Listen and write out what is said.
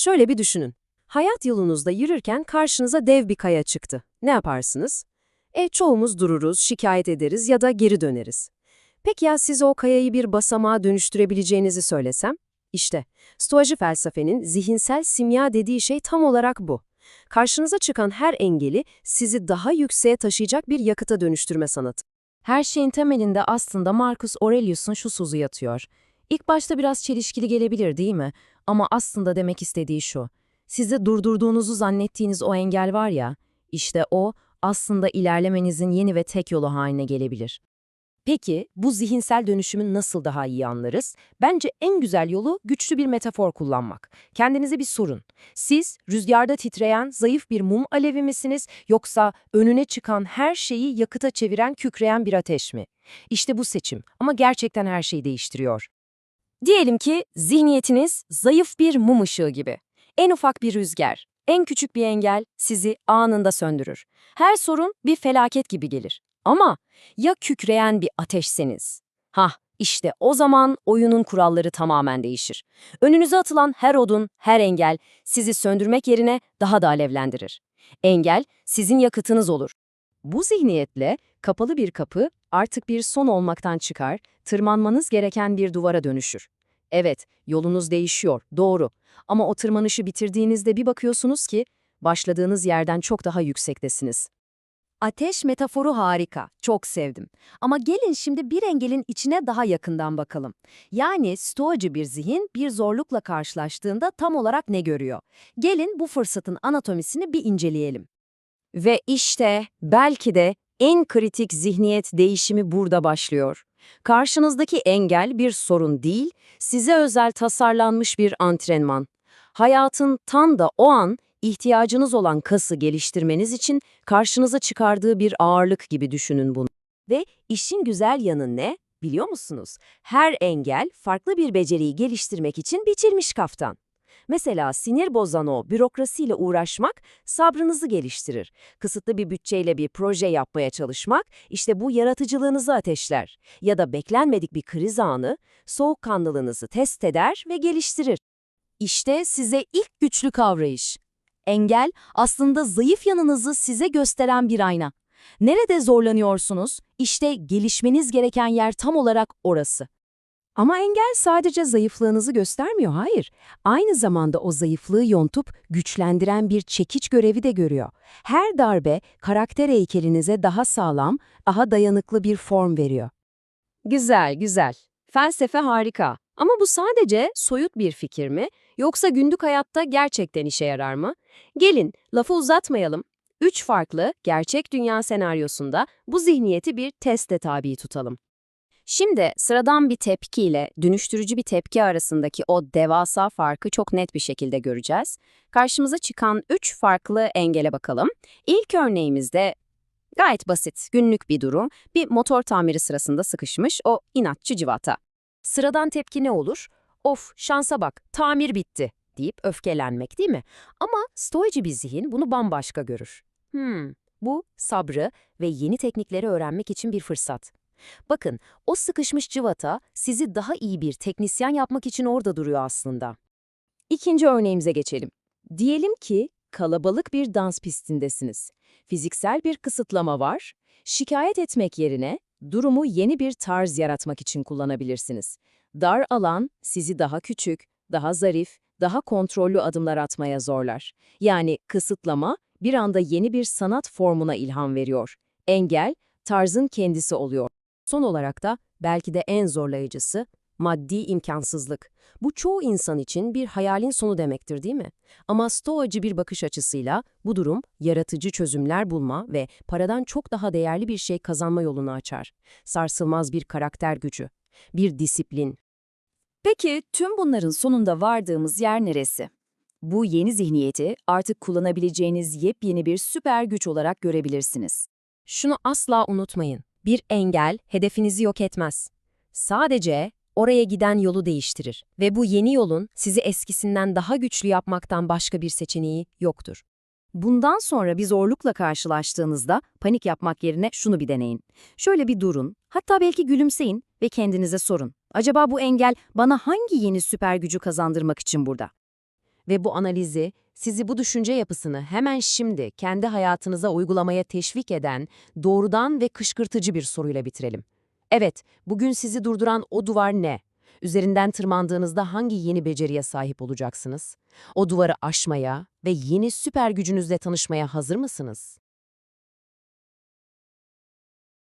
Şöyle bir düşünün. Hayat yolunuzda yürürken karşınıza dev bir kaya çıktı. Ne yaparsınız? E çoğumuz dururuz, şikayet ederiz ya da geri döneriz. Peki ya siz o kayayı bir basamağa dönüştürebileceğinizi söylesem? İşte, Stoacı felsefenin zihinsel simya dediği şey tam olarak bu. Karşınıza çıkan her engeli sizi daha yükseğe taşıyacak bir yakıta dönüştürme sanatı. Her şeyin temelinde aslında Marcus Aurelius'un şu sözü yatıyor. İlk başta biraz çelişkili gelebilir değil mi? Ama aslında demek istediği şu. Sizi durdurduğunuzu zannettiğiniz o engel var ya, işte o aslında ilerlemenizin yeni ve tek yolu haline gelebilir. Peki bu zihinsel dönüşümü nasıl daha iyi anlarız? Bence en güzel yolu güçlü bir metafor kullanmak. Kendinize bir sorun. Siz rüzgarda titreyen zayıf bir mum alevi misiniz yoksa önüne çıkan her şeyi yakıta çeviren kükreyen bir ateş mi? İşte bu seçim ama gerçekten her şeyi değiştiriyor. Diyelim ki zihniyetiniz zayıf bir mum ışığı gibi. En ufak bir rüzgar, en küçük bir engel sizi anında söndürür. Her sorun bir felaket gibi gelir. Ama ya kükreyen bir ateşseniz? Hah, işte o zaman oyunun kuralları tamamen değişir. Önünüze atılan her odun, her engel sizi söndürmek yerine daha da alevlendirir. Engel sizin yakıtınız olur. Bu zihniyetle kapalı bir kapı artık bir son olmaktan çıkar, tırmanmanız gereken bir duvara dönüşür. Evet, yolunuz değişiyor, doğru. Ama o tırmanışı bitirdiğinizde bir bakıyorsunuz ki başladığınız yerden çok daha yüksektesiniz. Ateş metaforu harika, çok sevdim. Ama gelin şimdi bir engelin içine daha yakından bakalım. Yani stoacı bir zihin bir zorlukla karşılaştığında tam olarak ne görüyor? Gelin bu fırsatın anatomisini bir inceleyelim. Ve işte belki de en kritik zihniyet değişimi burada başlıyor. Karşınızdaki engel bir sorun değil, size özel tasarlanmış bir antrenman. Hayatın tam da o an ihtiyacınız olan kası geliştirmeniz için karşınıza çıkardığı bir ağırlık gibi düşünün bunu. Ve işin güzel yanı ne? Biliyor musunuz? Her engel farklı bir beceriyi geliştirmek için biçilmiş kaftan. Mesela sinir bozan o bürokrasiyle uğraşmak sabrınızı geliştirir. Kısıtlı bir bütçeyle bir proje yapmaya çalışmak işte bu yaratıcılığınızı ateşler. Ya da beklenmedik bir kriz anı soğukkanlılığınızı test eder ve geliştirir. İşte size ilk güçlü kavrayış. Engel aslında zayıf yanınızı size gösteren bir ayna. Nerede zorlanıyorsunuz? İşte gelişmeniz gereken yer tam olarak orası. Ama engel sadece zayıflığınızı göstermiyor, hayır. Aynı zamanda o zayıflığı yontup güçlendiren bir çekiç görevi de görüyor. Her darbe karakter heykelinize daha sağlam, daha dayanıklı bir form veriyor. Güzel, güzel. Felsefe harika. Ama bu sadece soyut bir fikir mi? Yoksa günlük hayatta gerçekten işe yarar mı? Gelin, lafı uzatmayalım. Üç farklı, gerçek dünya senaryosunda bu zihniyeti bir teste tabi tutalım. Şimdi sıradan bir tepkiyle dönüştürücü bir tepki arasındaki o devasa farkı çok net bir şekilde göreceğiz. Karşımıza çıkan üç farklı engele bakalım. İlk örneğimizde gayet basit, günlük bir durum. Bir motor tamiri sırasında sıkışmış o inatçı civata. Sıradan tepki ne olur? Of şansa bak, tamir bitti deyip öfkelenmek değil mi? Ama stoacı bir zihin bunu bambaşka görür. Hmm, bu sabrı ve yeni teknikleri öğrenmek için bir fırsat. Bakın, o sıkışmış cıvata sizi daha iyi bir teknisyen yapmak için orada duruyor aslında. İkinci örneğimize geçelim. Diyelim ki kalabalık bir dans pistindesiniz. Fiziksel bir kısıtlama var. Şikayet etmek yerine durumu yeni bir tarz yaratmak için kullanabilirsiniz. Dar alan sizi daha küçük, daha zarif, daha kontrollü adımlar atmaya zorlar. Yani kısıtlama bir anda yeni bir sanat formuna ilham veriyor. Engel, tarzın kendisi oluyor. Son olarak da belki de en zorlayıcısı maddi imkansızlık. Bu çoğu insan için bir hayalin sonu demektir değil mi? Ama stoacı bir bakış açısıyla bu durum yaratıcı çözümler bulma ve paradan çok daha değerli bir şey kazanma yolunu açar. Sarsılmaz bir karakter gücü, bir disiplin. Peki tüm bunların sonunda vardığımız yer neresi? Bu yeni zihniyeti artık kullanabileceğiniz yepyeni bir süper güç olarak görebilirsiniz. Şunu asla unutmayın. Bir engel hedefinizi yok etmez. Sadece oraya giden yolu değiştirir ve bu yeni yolun sizi eskisinden daha güçlü yapmaktan başka bir seçeneği yoktur. Bundan sonra bir zorlukla karşılaştığınızda panik yapmak yerine şunu bir deneyin. Şöyle bir durun, hatta belki gülümseyin ve kendinize sorun. Acaba bu engel bana hangi yeni süper gücü kazandırmak için burada? Ve bu analizi, sizi bu düşünce yapısını hemen şimdi kendi hayatınıza uygulamaya teşvik eden doğrudan ve kışkırtıcı bir soruyla bitirelim. Evet, bugün sizi durduran o duvar ne? Üzerinden tırmandığınızda hangi yeni beceriye sahip olacaksınız? O duvarı aşmaya ve yeni süper gücünüzle tanışmaya hazır mısınız?